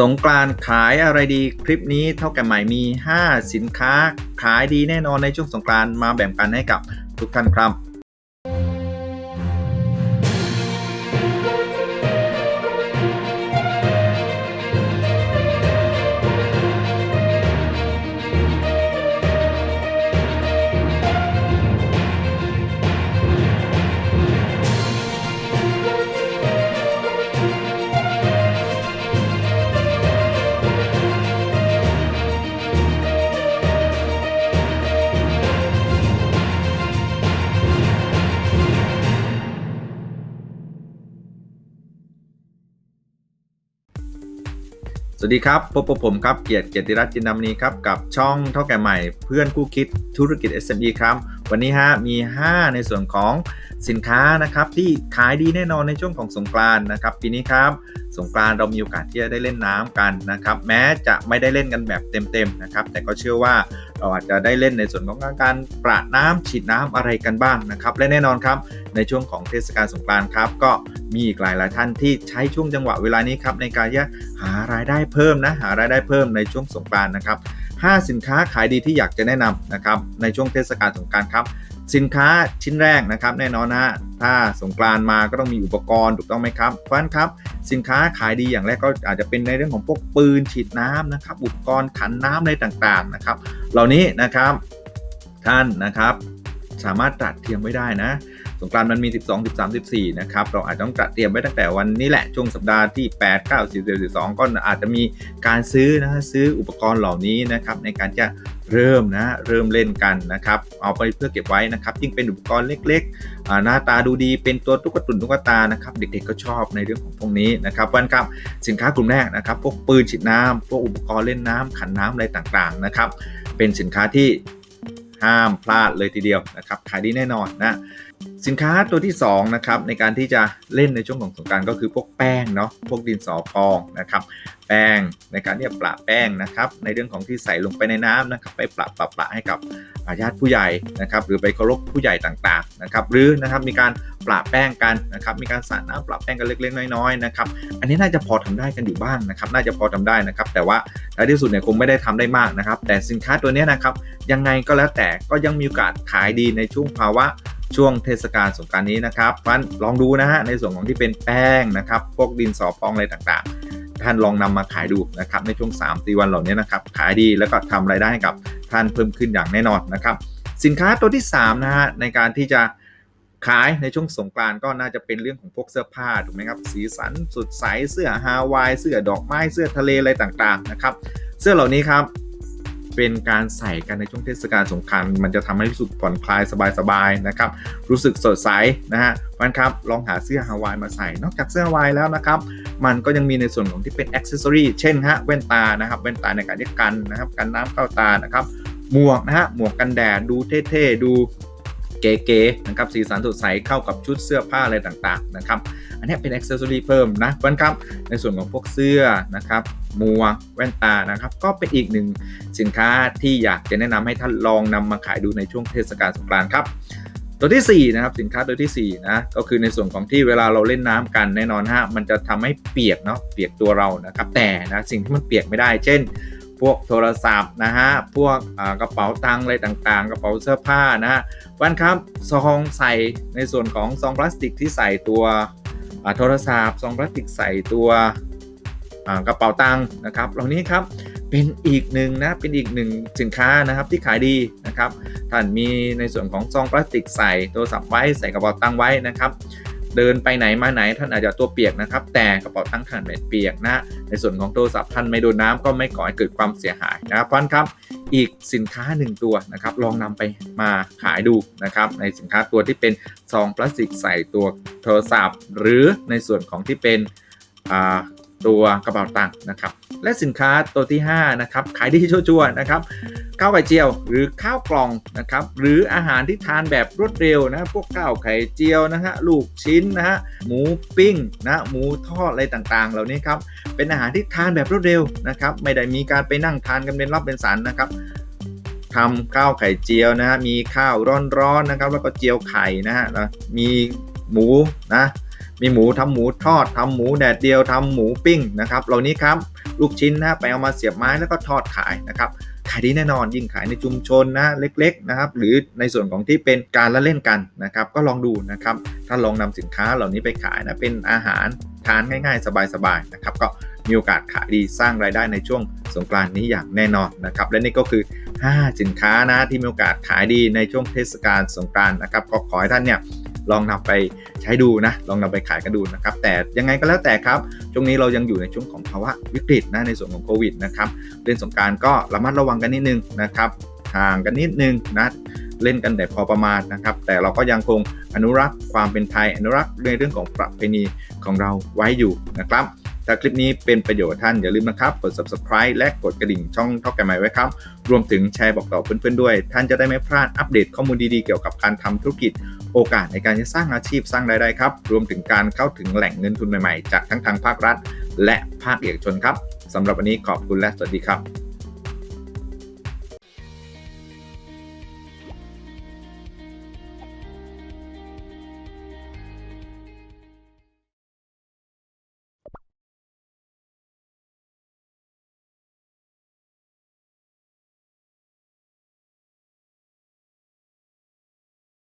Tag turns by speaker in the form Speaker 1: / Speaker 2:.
Speaker 1: สงกรานขายอะไรดีคลิปนี้เท่ากับใหม่มี 5 สินค้าขายดีแน่นอนในช่วงสงกรานมาแบ่งปันให้กับทุกท่านครับ สวัสดีครับ พบกับผมครับ เกียรติเกียรติรัตน์จินดามณีครับ กับช่องเท่าแก่ใหม่เพื่อนคู่คิดธุรกิจ SME ครับ วันนี้ฮะมี 5 ในส่วนของสินค้านะครับที่ขายดีแน่นอนในช่วงของสงกรานต์นะครับปีนี้ครับ สงกรานเรามีโอกาสที่จะได้เล่นน้ำกันนะครับ แม้จะไม่ได้เล่นกันแบบเต็มๆนะครับ แต่ก็เชื่อว่าเราอาจจะได้เล่นในส่วนของการประน้ำฉีดน้ำอะไรกันบ้างนะครับ และแน่นอนครับในช่วงของเทศกาลสงกรานต์ครับ ก็มีอีกหลายหลายท่านที่ใช้ช่วงจังหวะเวลานี้ครับในการที่จะหารายได้เพิ่มนะหารายได้เพิ่มในช่วงสงกรานต์นะครับ5สินค้าขายดีที่อยากจะแนะนำนะครับในช่วงเทศกาลสงกรานต์ครับ สินค้าชิ้นแรกนะครับแน่นอนนะถ้าสงกรานมาก็ต้องมีอุปกรณ์ถูกต้องไหมครับเพราะฉะนั้นครับสินค้าขายดีอย่างแรกก็อาจจะเป็นในเรื่องของพวกปืนฉีดน้ำนะครับอุปกรณ์ขันน้ำอะไรต่างๆนะครับ เหล่านี้นะครับท่านนะครับสามารถตัดเทียมไว้ได้นะ สงกรานมันมี 12 13 14 นะครับ เราอาจจะต้องจัดเตรียมไว้ตั้งแต่วันนี้แหละ ช่วงสัปดาห์ที่ 8 9 10 12 ก็อาจจะมีการซื้อนะ ซื้ออุปกรณ์เหล่านี้นะครับ ในการจะ เริ่มนะเริ่มเล่นกันนะครับเอาไปเพื่อเก็บไว้นะครับยิ่งเป็นอุปกรณ์เล็กๆหน้าตาดูดีเป็นตัวตุ๊กตุนตุ๊กตานะครับเด็กๆก็ชอบในเรื่องของพวกนี้นะครับวันครับสินค้ากลุ่มแรกนะครับพวกปืนฉีดน้ำพวกอุปกรณ์เล่นน้ำขันน้ำอะไรต่างๆนะครับเป็นสินค้าที่ห้ามพลาดเลยทีเดียวนะครับขายดีแน่นอนนะ สินค้าตัวที่2นะครับในการที่จะเล่นในช่วงของสงการก็คือพวกแป้งเนาะพวกดินสอพองนะครับแป้งในการที่จะประแป้งนะครับในเรื่องของที่ใส่ลงไปในน้ำนะครับไปประประประให้กับญาติผู้ใหญ่นะครับหรือไปเคารพผู้ใหญ่ต่างๆนะครับหรือนะครับมีการประแป้งกันนะครับมีการสาดน้ำประแป้งกันเล็กๆ น้อยๆนะครับอันนี้น่าจะพอทำได้กันอยู่บ้างนะครับน่าจะพอทำได้นะครับแต่ว่าท้ายที่สุดเนี่ยคงไม่ได้ทำได้มากนะครับแต่สินค้าตัวนี้นะครับยังไงก็แล้วแต่ก็ยังมีโอกาสขายดีในช่วงภาวะ ช่วงเทศกาลสงการนี้นะครับท่านลองดูนะฮะในส่วนของที่เป็นแป้งนะครับพวกดินสอพองอะไรต่างๆ ท่านลองนำมาขายดูนะครับในช่วง3 4วันเหล่านี้นะครับขายดีแล้วก็ทำรายได้ให้กับท่านเพิ่มขึ้นอย่างแน่นอนนะครับสินค้าตัวที่3นะฮะในการที่จะขายในช่วงสงกรานก็น่าจะเป็นเรื่องของพวกเสื้อผ้าถูกไหมครับสีสันสดใสเสื้อฮาวายเสื้อดอกไม้เสื้อทะเลอะไรต่างๆนะครับเสื้อเหล่านี้ครับ เป็นการใส่กันในช่วงเทศกาลสงการมันจะทำให้รู้สึกผ่อนคลายสบายๆนะครับ รู้สึกสดใสนะฮะมันครับลองหาเสื้อฮาวายมาใส่ นอกจากเสื้อฮาวายแล้วนะครับ มันก็ยังมีในส่วนของที่เป็นอ็อกเซสซอรีเช่นฮะแว่นตานะครับแว่นตาในการที่กันนะครับกันน้ำเข้าตานะครับหมวกนะฮะหมวกกันแดดดูเท่ๆดู เก๋ๆนะครับสีสันสดใสเข้ากับชุดเสื้อผ้าอะไรต่างๆนะครับอันนี้เป็นอ็อกเซสซอรีเพิ่มนะเพื่อนครับในส่วนของพวกเสื้อนะครับหมวกแว่นตานะครับ ก็เป็นอีกหนึ่งสินค้าที่อยากจะแนะนำให้ท่านลองนำมาขายดูในช่วงเทศกาลสงกรานต์ครับตัวที่4นะครับสินค้าตัวที่4นะก็คือในส่วนของที่เวลาเราเล่นน้ำกันแน่นอนฮะมันจะทำให้เปียกเนาะเปียกตัวเรานะครับแต่นะสิ่งที่มันเปียกไม่ได้ เช่น พวกโทรศัพท์นะฮะ พวกกระเป๋าตังค์อะไรต่างๆ กระเป๋าเสื้อผ้านะฮะวันครับซองใส่ในส่วนของซองพลาสติกที่ใส่ตัวโทรศัพท์ซองพลาสติกใส่ตัวกระเป๋าตังค์นะครับ เหล่านี้ครับเป็นอีกหนึ่งนะเป็นอีกหนึ่งสินค้านะครับที่ขายดีนะครับท่านมีในส่วนของซองพลาสติกใส่โทรศัพท์ไว้ใส่กระเป๋าตังค์ไว้นะครับ เดินไปไหนมาไหนท่านอาจจะตัวเปียกนะครับ แต่กระเป๋าตังค์ท่านไม่เปียกนะ ในส่วนของโทรศัพท์ท่านไม่โดนน้าก็ไม่ก่อให้เกิดความเสียหายนะครับเพราะครับอีกสินค้าหนึ่งตัวนะครับลองนำไปมาขายดูนะครับในสินค้าตัวที่เป็นซองพลาสติกใส่ตัวโทรศัพท์ หรือในส่วนของที่เป็นตัวกระเป๋าตังค์นะครับและสินค้าตัวที่5นะครับขายดีชั่วๆนะครับ ข้าวไข่เจียว หรือข้าวกล่องนะครับหรืออาหารที่ทานแบบรวดเร็วนะพวกข้าวไข่เจียวนะฮะลูกชิ้นนะฮะหมูปิ้งนะหมูทอดอะไรต่างๆ เหล่านี้ครับเป็นอาหารที่ทานแบบรวดเร็วนะครับไม่ได้มีการไปนั่งทานกันเป็นรอบเป็นสันนะครับทำข้าวไข่เจียวนะฮะมีข้าวร้อนๆนะครับแล้วก็เจียวไข่นะฮะมีหมูนะมีหมูทำหมูทอดทำหมูแดดเดียวทำหมูปิ้งนะครับเหล่านี้ครับลูกชิ้นนะไปเอามาเสียบไม้แล้วก็ทอดขายนะครับ ขายดีแน่นอนยิ่งขายในชุมชนนะเล็กๆนะครับหรือในส่วนของที่เป็นการละเล่นกันนะครับก็ลองดูนะครับถ้าลองนำสินค้าเหล่านี้ไปขายนะเป็นอาหารทานง่ายๆ สบายๆนะครับก็มีโอกาสขายดีสร้างรายได้ในช่วงสงกรานนี้อย่างแน่นอนนะครับและนี่ก็คือ 5 สินค้านะที่มีโอกาสขายดีในช่วงเทศกาลสงกรานนะครับก็ขอให้ท่านเนี่ย ลองนำไปใช้ดูนะ ลองนำไปขายกันดูนะครับ แต่ยังไงก็แล้วแต่ครับ ช่วงนี้เรายังอยู่ในช่วงของภาวะวิกฤตนะในส่วนของโควิดนะครับ เล่นสงการก็ระมัดระวังกันนิดนึงนะครับ ห่างกันนิดนึงนะเล่นกันแต่พอประมาณนะครับ แต่เราก็ยังคงอนุรักษ์ความเป็นไทย อนุรักษ์ในเรื่องของประเพณีของเราไว้อยู่นะครับ ถ้าคลิปนี้เป็นประโยชน์ท่านอย่าลืมนะครับ กด subscribe และกดกระดิ่งช่องเท่าแก่ใหม่ไว้ครับ รวมถึงแชร์บอกต่อเพื่อนๆด้วย ท่านจะได้ไม่พลาดอัปเดตข้อมูลดีๆเกี่ยวกับการทำธุรกิจ โอกาสในการจะสร้างอาชีพสร้างรายได้ครับ รวมถึงการเข้าถึงแหล่งเงินทุนใหม่ๆ จากทั้งทางภาครัฐ และภาคเอกชนครับสำหรับวันนี้ขอบคุณและสวัสดีครับ